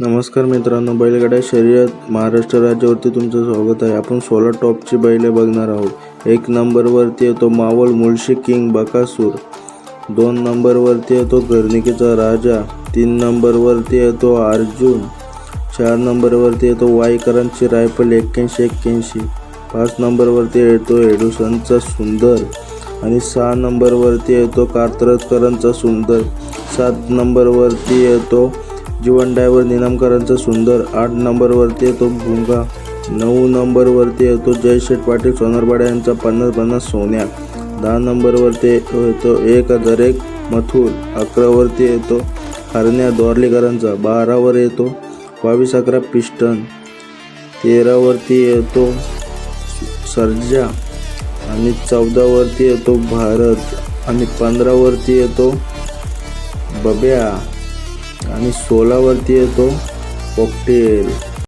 नमस्कार मित्रांनो बैलगाड्या शर्यत महाराष्ट्र राज्यावरती तुमचं स्वागत आहे. आपण सोळा टॉपची बैले बघणार आहोत. एक नंबरवरती येतो मावळ मुळशी किंग बकासूर. दोन नंबरवरती येतो गर्निकेचा राजा. तीन नंबरवरती येतो अर्जुन. चार नंबरवरती येतो वाईकरांची रायफल एक्क्याऐंशी एक्क्याऐंशी. पाच नंबरवरती येतो एडुसनचा सुंदर. आणि सहा नंबरवरती येतो कात्रजकरांचा सुंदर. सात नंबरवरती येतो जीवन डायव्हर निनामकरांचा सुंदर आठ नंबरवरती येतो भुंगा नऊ नंबरवरती येतो जयशेठ पाटील सोनारवाडा यांचा पन्नास पन्नास सोन्या. दहा नंबरवरती येतो एक हजार एक मथुर. अकरावरती येतो हरण्या दोरलेकरांचा. बारावर येतो बावीस अकरा पिस्टन. तेरावरती येतो सर्जा आणि चौदावरती येतो भारत आणि पंधरावरती येतो बब्या. आणि सोलावरती येतो कॉकटेल